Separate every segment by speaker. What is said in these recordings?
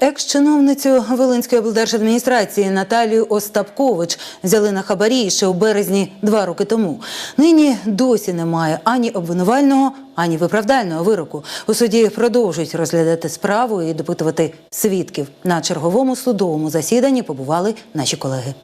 Speaker 1: Екс-чиновницю Волинської облдержадміністрації Наталію Остапкович взяли на хабарі ще у березні два роки тому. Нині досі немає ані обвинувального, ані виправдального вироку. У суді продовжують розглядати справу і допитувати свідків. На черговому судовому засіданні побували наші колеги.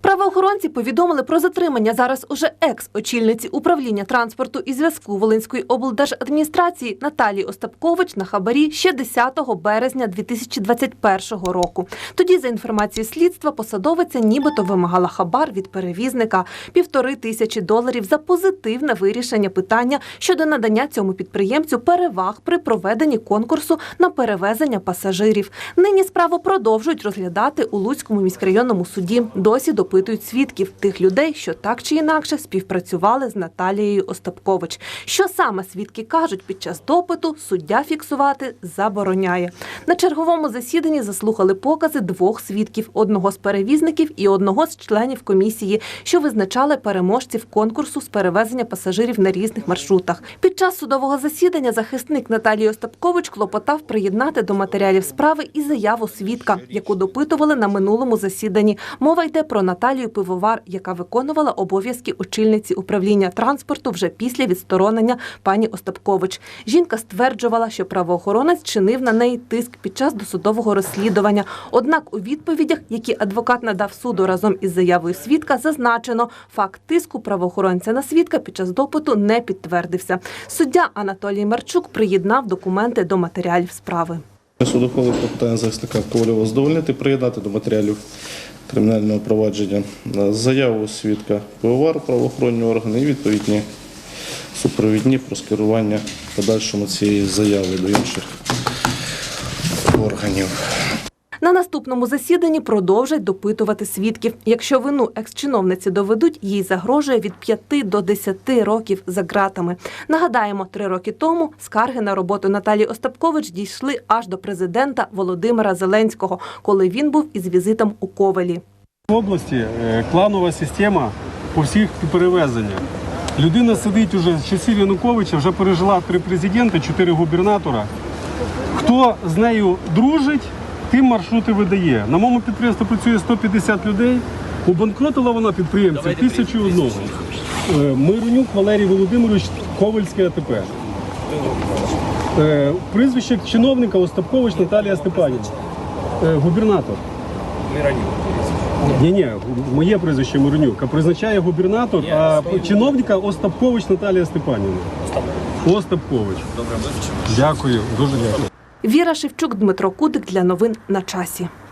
Speaker 2: Правоохоронці повідомили про затримання зараз уже екс-очільниці управління транспорту і зв'язку Волинської облдержадміністрації Наталії Остапкович на хабарі ще 10 березня 2021 року. Тоді, за інформацією слідства, посадовиця нібито вимагала хабар від перевізника півтори тисячі доларів за позитивне вирішення питання щодо надання цьому підприємцю переваг при проведенні конкурсу на перевезення пасажирів. Нині справу продовжують розглядати у Луцькому міськрайонному суді. Досі допитують свідків тих людей, що так чи інакше співпрацювали з Наталією Остапкович. Що саме свідки кажуть під час допиту, суддя фіксувати забороняє. На черговому засіданні заслухали покази двох свідків: одного з перевізників і одного з членів комісії, що визначали переможців конкурсу з перевезення пасажирів на різних маршрутах. Під час судового засідання захисник Наталії Остапкович клопотав приєднати до матеріалів справи і заяву свідка, яку допитували на минулому засіданні. Мова йде про Наталію Пивовар, яка виконувала обов'язки очільниці управління транспорту вже після відсторонення пані Остапкович. Жінка стверджувала, що правоохоронець чинив на неї тиск під час досудового розслідування. Однак у відповідях, які адвокат надав суду разом із заявою свідка, зазначено, факт тиску правоохоронця на свідка під час допиту не підтвердився. Суддя Анатолій Марчук приєднав документи до матеріалів справи.
Speaker 3: Судового клопотання захисника Ковальова задовольнити, приєднати до матеріалів кримінального провадження заяву свідка ПОВАР правоохоронні органи і відповідні супровідні про скерування подальшому цієї заяви до інших органів.
Speaker 2: На наступному засіданні продовжать допитувати свідків. Якщо вину екс-чиновниці доведуть, їй загрожує від 5 до 10 років за ґратами. Нагадаємо, три роки тому скарги на роботу Наталії Остапкович дійшли аж до президента Володимира Зеленського, коли він був із візитом у Ковелі.
Speaker 4: В області е, кланова система по всіх перевезеннях. Людина сидить уже з часів Януковича, вже пережила три президента, чотири губернатора. Хто з нею дружить, тим маршрути видає. На моєму підприємстві працює 150 людей. Убанкротила вона підприємців тисячу одного. Е, Миронюк Валерій Володимирович, Ковальське АТП. Прізвище чиновника Остапкович Наталія Степанівна. Е, Губернатор. Ні, ні, моє прізвище Миронюк, а призначає губернатор, а чиновника Остапкович Наталія Степанівна. Остапкович. Добре, Дякую, дуже дякую.
Speaker 2: Віра Шевчук, Дмитро Кудик для новин на часі.